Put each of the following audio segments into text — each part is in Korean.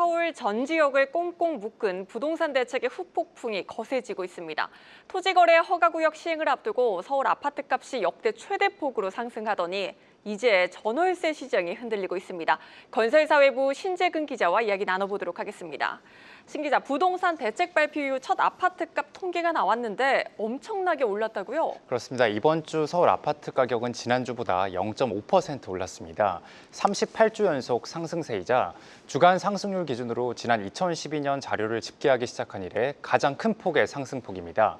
서울 전 지역을 꽁꽁 묶은 부동산 대책의 후폭풍이 거세지고 있습니다. 토지거래 허가구역 시행을 앞두고 서울 아파트값이 역대 최대폭으로 상승하더니 이제 전월세 시장이 흔들리고 있습니다. 건설사회부 신재근 기자와 이야기 나눠보도록 하겠습니다. 신 기자, 부동산 대책 발표 이후 첫 아파트값 통계가 나왔는데 엄청나게 올랐다고요? 그렇습니다. 이번 주 서울 아파트 가격은 지난주보다 0.5% 올랐습니다. 38주 연속 상승세이자 주간 상승률 기준으로 지난 2012년 자료를 집계하기 시작한 이래 가장 큰 폭의 상승폭입니다.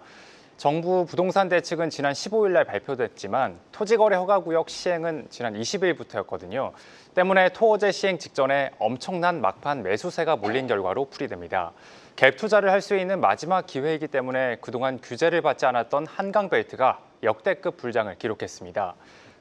정부 부동산 대책은 지난 15일 날 발표됐지만 토지거래 허가구역 시행은 지난 20일부터였거든요. 때문에 토어제 시행 직전에 엄청난 막판 매수세가 몰린 결과로 풀이됩니다. 갭 투자를 할 수 있는 마지막 기회이기 때문에 그동안 규제를 받지 않았던 한강 벨트가 역대급 불장을 기록했습니다.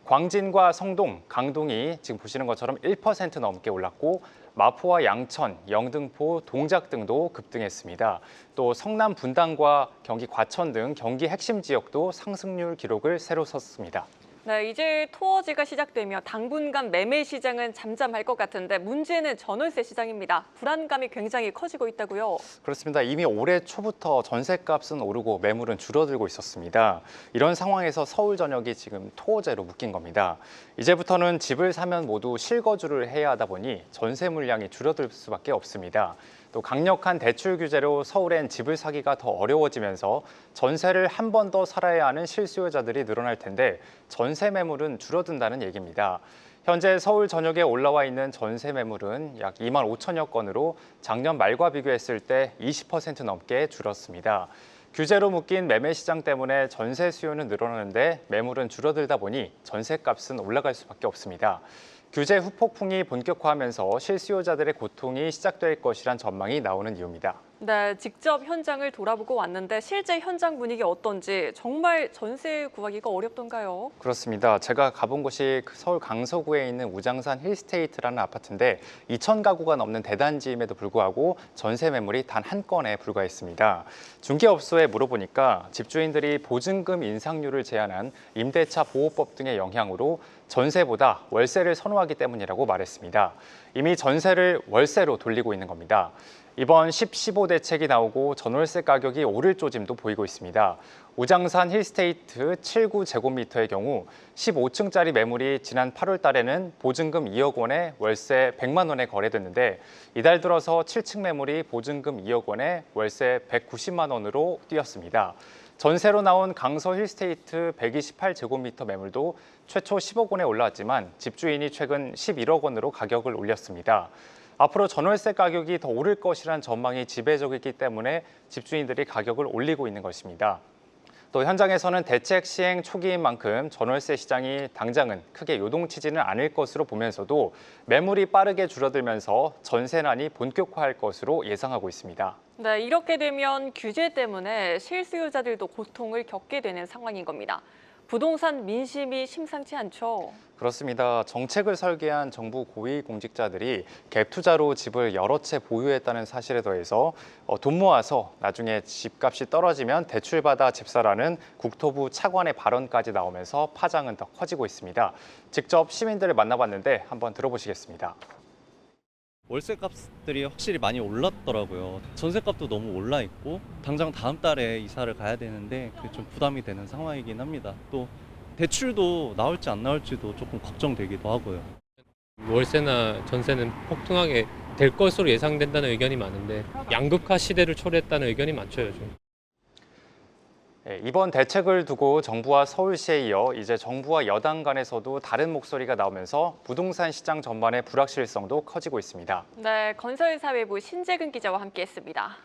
광진과 성동, 강동이 지금 보시는 것처럼 1% 넘게 올랐고 마포와 양천, 영등포, 동작 등도 급등했습니다. 또 성남 분당과 경기 과천 등 경기 핵심 지역도 상승률 기록을 새로 썼습니다. 네, 이제 토어지가 시작되며 당분간 매매 시장은 잠잠할 것 같은데 문제는 전월세 시장입니다. 불안감이 굉장히 커지고 있다고요. 그렇습니다. 이미 올해 초부터 전세값은 오르고 매물은 줄어들고 있었습니다. 이런 상황에서 서울 전역이 지금 토호제로 묶인 겁니다. 이제부터는 집을 사면 모두 실거주를 해야 하다 보니 전세 물량이 줄어들 수밖에 없습니다. 또 강력한 대출 규제로 서울엔 집을 사기가 더 어려워지면서 전세를 한 번 더 살아야 하는 실수요자들이 늘어날 텐데 전세 매물은 줄어든다는 얘기입니다. 현재 서울 전역에 올라와 있는 전세 매물은 약 2만 5천여 건으로 작년 말과 비교했을 때 20% 넘게 줄었습니다. 규제로 묶인 매매 시장 때문에 전세 수요는 늘어나는데 매물은 줄어들다 보니 전세값은 올라갈 수밖에 없습니다. 규제 후폭풍이 본격화하면서 실수요자들의 고통이 시작될 것이란 전망이 나오는 이유입니다. 네, 직접 현장을 돌아보고 왔는데 실제 현장 분위기 어떤지 정말 전세 구하기가 어렵던가요? 그렇습니다. 제가 가본 곳이 그 서울 강서구에 있는 우장산 힐스테이트라는 아파트인데 2천 가구가 넘는 대단지임에도 불구하고 전세 매물이 단 한 건에 불과했습니다. 중개업소에 물어보니까 집주인들이 보증금 인상률을 제한한 임대차 보호법 등의 영향으로 전세보다 월세를 선호하기 때문이라고 말했습니다. 이미 전세를 월세로 돌리고 있는 겁니다. 이번 10, 15 대책이 나오고 전월세 가격이 오를 조짐도 보이고 있습니다. 우장산 힐스테이트 7구 제곱미터의 경우 15층짜리 매물이 지난 8월 달에는 보증금 2억 원에 월세 100만 원에 거래됐는데 이달 들어서 7층 매물이 보증금 2억 원에 월세 190만 원으로 뛰었습니다. 전세로 나온 강서 힐스테이트 128제곱미터 매물도 최초 10억 원에 올라왔지만 집주인이 최근 11억 원으로 가격을 올렸습니다. 앞으로 전월세 가격이 더 오를 것이란 전망이 지배적이기 때문에 집주인들이 가격을 올리고 있는 것입니다. 또 현장에서는 대책 시행 초기인 만큼 전월세 시장이 당장은 크게 요동치지는 않을 것으로 보면서도 매물이 빠르게 줄어들면서 전세난이 본격화할 것으로 예상하고 있습니다. 네, 이렇게 되면 규제 때문에 실수요자들도 고통을 겪게 되는 상황인 겁니다. 부동산 민심이 심상치 않죠. 그렇습니다. 정책을 설계한 정부 고위 공직자들이 갭 투자로 집을 여러 채 보유했다는 사실에 더해서 어, 돈 모아서 나중에 집값이 떨어지면 대출받아 집 사라는 국토부 차관의 발언까지 나오면서 파장은 더 커지고 있습니다. 직접 시민들을 만나봤는데 한번 들어보시겠습니다. 월세 값들이 확실히 많이 올랐더라고요. 전세 값도 너무 올라 있고 당장 다음 달에 이사를 가야 되는데 그게 좀 부담이 되는 상황이긴 합니다. 또 대출도 나올지 안 나올지도 조금 걱정되기도 하고요. 월세나 전세는 폭등하게 될 것으로 예상된다는 의견이 많은데 양극화 시대를 초래했다는 의견이 많죠 요즘. 예, 이번 대책을 두고 정부와 서울시에 이어 이제 정부와 여당 간에서도 다른 목소리가 나오면서 부동산 시장 전반의 불확실성도 커지고 있습니다. 네, 건설사회부 신재근 기자와 함께했습니다.